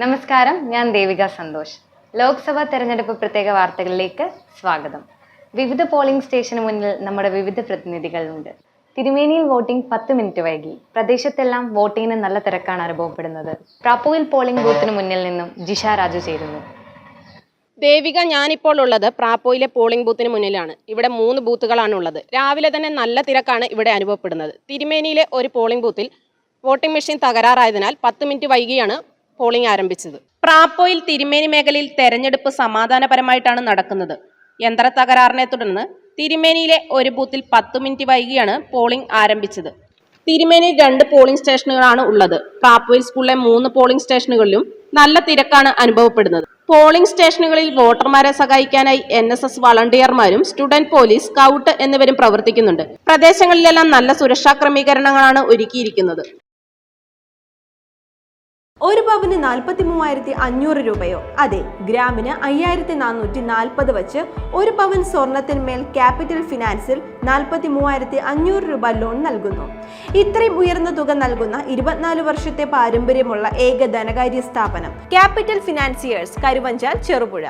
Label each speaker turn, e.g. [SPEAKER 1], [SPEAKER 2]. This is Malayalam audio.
[SPEAKER 1] നമസ്കാരം ഞാൻ ദേവിക സന്തോഷ്. ലോക്സഭാ തെരഞ്ഞെടുപ്പ് പ്രത്യേക വാർത്തകളിലേക്ക് സ്വാഗതം. വിവിധ പോളിംഗ് സ്റ്റേഷന് മുന്നിൽ നമ്മുടെ വിവിധ പ്രതിനിധികളുണ്ട്. തിരുമേനിയിൽ വോട്ടിംഗ് പത്ത് മിനിറ്റ് വൈകി. പ്രദേശത്തെല്ലാം വോട്ടിങ്ങിന് നല്ല തിരക്കാണ് അനുഭവപ്പെടുന്നത്. പ്രാപ്പുവിൽ പോളിംഗ് ബൂത്തിന് മുന്നിൽ നിന്നും ജിഷ രാജു ചേരുന്നു.
[SPEAKER 2] ദേവിക ഞാനിപ്പോൾ ഉള്ളത് പ്രാപ്പോയിലെ പോളിംഗ് ബൂത്തിന് മുന്നിലാണ്. ഇവിടെ മൂന്ന് ബൂത്തുകളാണ് ഉള്ളത്. രാവിലെ തന്നെ നല്ല തിരക്കാണ് ഇവിടെ അനുഭവപ്പെടുന്നത്. തിരുമേനിയിലെ ഒരു പോളിംഗ് ബൂത്തിൽ വോട്ടിംഗ് മെഷീൻ തകരാറായതിനാൽ പത്ത് മിനിറ്റ് വൈകിയാണ് പോളിംഗ് ആരംഭിച്ചത്. പ്രാപ്പോയിൽ തിരുമേനി മേഖലയിൽ തെരഞ്ഞെടുപ്പ് സമാധാനപരമായിട്ടാണ് നടക്കുന്നത്. യന്ത്ര തകരാറിനെ തുടർന്ന് തിരുമേനിയിലെ ഒരു ബൂത്തിൽ പത്ത് മിനിറ്റ് വൈകിയാണ് പോളിംഗ് ആരംഭിച്ചത്. തിരുമേനി രണ്ട് പോളിംഗ് സ്റ്റേഷനുകളാണ് ഉള്ളത്. പ്രാപ്പോയിൽ സ്കൂളിലെ മൂന്ന് പോളിംഗ് സ്റ്റേഷനുകളിലും നല്ല തിരക്കാണ് അനുഭവപ്പെടുന്നത്. പോളിംഗ് സ്റ്റേഷനുകളിൽ വോട്ടർമാരെ സഹായിക്കാനായി എൻ എസ് എസ് വളണ്ടിയർമാരും സ്റ്റുഡന്റ് പോലീസ് സ്കൗട്ട് എന്നിവരും പ്രവർത്തിക്കുന്നുണ്ട്. പ്രദേശങ്ങളിലെല്ലാം നല്ല സുരക്ഷാ ക്രമീകരണങ്ങളാണ് ഒരുക്കിയിരിക്കുന്നത്.
[SPEAKER 3] ഒരു പവന് നാൽപ്പത്തി മൂവായിരത്തി അഞ്ഞൂറ് രൂപയോ. അതെ ഗ്രാമിന് അയ്യായിരത്തി നാനൂറ്റി നാൽപ്പത് വച്ച് ഒരു പവൻ സ്വർണത്തിന്മേൽ ക്യാപിറ്റൽ ഫിനാൻസിൽ നാൽപ്പത്തി മൂവായിരത്തി അഞ്ഞൂറ് രൂപ ലോൺ നൽകുന്നു. ഇത്രയും ഉയർന്ന തുക നൽകുന്ന ഇരുപത്തിനാല് വർഷത്തെ പാരമ്പര്യമുള്ള ഏക ധനകാര്യ സ്ഥാപനം ക്യാപിറ്റൽ ഫിനാൻസിയേഴ്സ് കരുവഞ്ചാൽ ചെറുപുഴ.